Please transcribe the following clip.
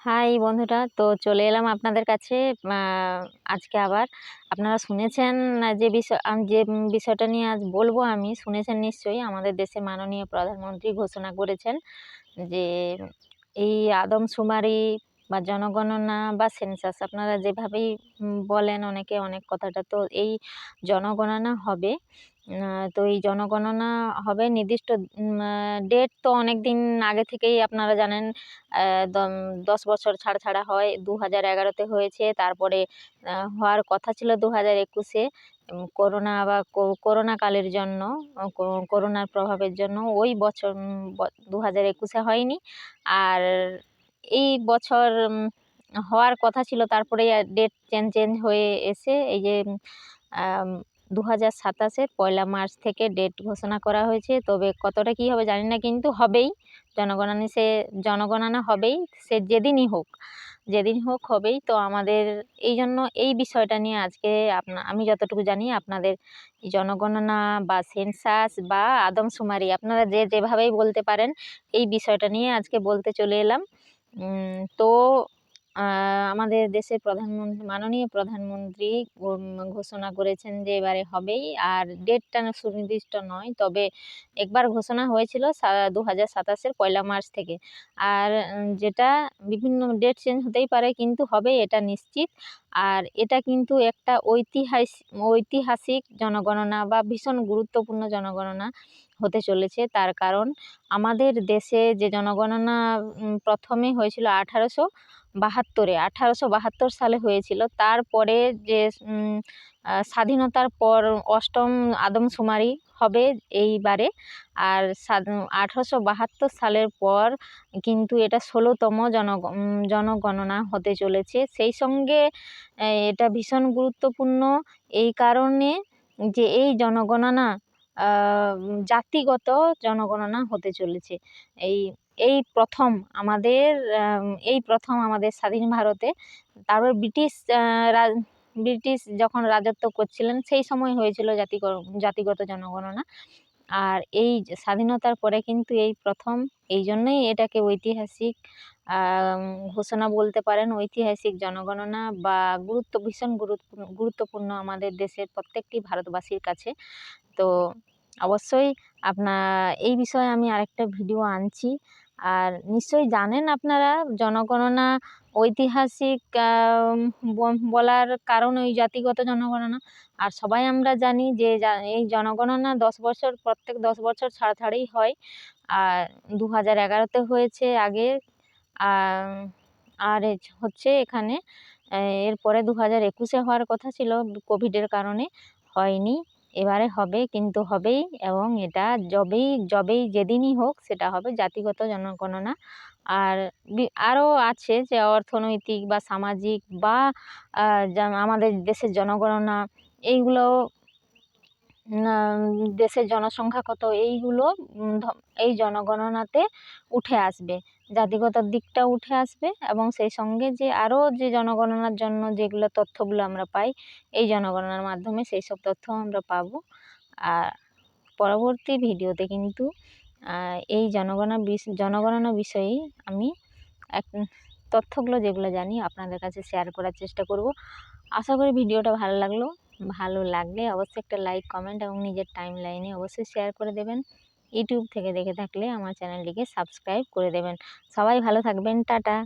High বন্ধুরা, তো চলে এলাম আপনাদের কাছে। আজকে আবার আপনারা শুনেছেন যে বিষয় যে বিষয়টা নিয়ে আজ বলব আমি, শুনেছেন নিশ্চয়ই। আমাদের দেশে মাননীয় প্রধানমন্ত্রী ঘোষণা করেছেন যে এই আদমশুমারি বা জনগণনা বা সেন্সাস আপনারা যেভাবেই বলেন অনেকে অনেক কথাটা, তো এই জনগণনা হবে। তো এই জনগণনা হবে নির্দিষ্ট ডেট তো অনেক দিন আগে থেকেই আপনারা জানেন দশ বছর ছাড়া ছাড়া হয়। দু হাজার এগারোতে হয়েছে, তারপরে হওয়ার কথা ছিল দু হাজার একুশে করোনা বা কো- করোনা কালের জন্য করোনার প্রভাবের জন্য ওই বছর দু হাজার একুশে হয়নি। আর এই বছর হওয়ার কথা ছিল, তারপরে ডেট চেঞ্জ চেঞ্জ হয়ে এসে এই যে দু হাজার সাতাশের পয়লা মার্চ থেকে ডেট ঘোষণা করা হয়েছে। তবে কতটা কী হবে জানি না, কিন্তু হবেই। জনগণনা সে, জনগণনা হবেই, সে যেদিনই হোক যেদিন হোক হবেই। তো আমাদের এই জন্য এই বিষয়টা নিয়ে আজকে আপনা, আমি যতটুকু জানি, আপনাদের জনগণনা বা সেন্সাস বা আদমশুমারি, আপনারা যে, যেভাবেই বলতে পারেন, এই বিষয়টা নিয়ে আজকে বলতে চলে এলাম। তো আমাদের দেশের প্রধানমন্ত্রী, মাননীয় প্রধানমন্ত্রী ঘোষণা করেছেন যে এবারে হবেই। আর ডেটটা সুনির্দিষ্ট নয়, তবে একবার ঘোষণা হয়েছিল দু হাজার সাতাশের পয়লা মার্চ থেকে। আর যেটা বিভিন্ন ডেট চেঞ্জ হতেই পারে, কিন্তু হবে, এটা নিশ্চিত। আর এটা কিন্তু একটা ঐতিহাসিক ঐতিহাসিক জনগণনা বা ভীষণ গুরুত্বপূর্ণ জনগণনা। হতে চলেছে। তার কারণ আমাদের দেশে যে জনগণনা প্রথমে হয়েছিল আঠারোশো বাহাত্তরে। আঠারোশো বাহাত্তর সালে হয়েছিল। তারপরে যে স্বাধীনতার পর অষ্টম আদমশুমারি হবে এইবারে। আর আঠারোশো বাহাত্তর সালের পর কিন্তু এটা ষোলোতম জন জনগণনা হতে চলেছে। সেই সঙ্গে এটা ভীষণ গুরুত্বপূর্ণ। এই কারণে যে এই জনগণনা জাতিগত জনগণনা হতে চলেছে। এই এই প্রথম আমাদের এই প্রথম আমাদের স্বাধীন ভারতে তারপর ব্রিটিশ রাজ- ব্রিটিশ যখন রাজত্ব করছিলেন, সেই সময় হয়েছিল জাতিগ, জাতিগত জনগণনা। আর এই স্বাধীনতার পরে কিন্তু এই প্রথম, এই জন্যই এটাকে ঐতিহাসিক ঘোষণা বলতে পারেন ঐতিহাসিক জনগণনা বা গুরুত্ব, ভীষণ গুরুত্ব, গুরুত্বপূর্ণ আমাদের দেশের প্রত্যেকটি ভারতবাসীর কাছে। তো অবশ্যই আপনার, এই বিষয়ে আমি আরেকটা ভিডিও আনছি। আর নিশ্চয়ই জানেন আপনারা, জনগণনা ঐতিহাসিক বলার কারণ ওই জাতিগত জনগণনা। আর সবাই আমরা জানি যে এই জনগণনা দশ বছর, প্রত্যেক দশ বছর ছাড়া ছাড়াই হয়। আর দু হাজার এগারোতে হয়েছে আগে। আর হচ্ছে এখানে, এরপরে দু হাজার একুশে হওয়ার কথা ছিল, কোভিডের কারণে হয়নি। এবারে হবে, কিন্তু হবেই এবং এটা যবেই যবেই যেদিনই হোক সেটা হবে, জাতিগত জনগণনা। আর আরও আছে যে অর্থনৈতিক বা সামাজিক বা আমাদের দেশের জনগণনা, এইগুলো দেশের জনসংখ্যা কত, এইগুলো এই জনগণনাতে উঠে আসবে। জাতিগত দিকটা উঠে আসবে এবং সেই সঙ্গে যে আরও যে জনগণনার জন্য যেগুলো তথ্যগুলো আমরা পাই, এই জনগণনার মাধ্যমে সেই সব তথ্য আমরা পাবো। আর পরবর্তী ভিডিওতে কিন্তু এই জনগণনা জনগণনা বিষয়েই আমি এক তথ্যগুলো যেগুলো জানি আপনাদের কাছে শেয়ার করার চেষ্টা করব। আশা করি ভিডিওটা ভালো লাগল। ভালো লাগলে অবশ্যই একটা লাইক কমেন্ট এবং নিজের টাইম লাইনে অবশ্যই শেয়ার করে দেবেন। ইউটিউব থেকে দেখে থাকলে আমার চ্যানেলটিকে সাবস্ক্রাইব করে দেবেন। সবাই ভালো থাকবেন টাটা।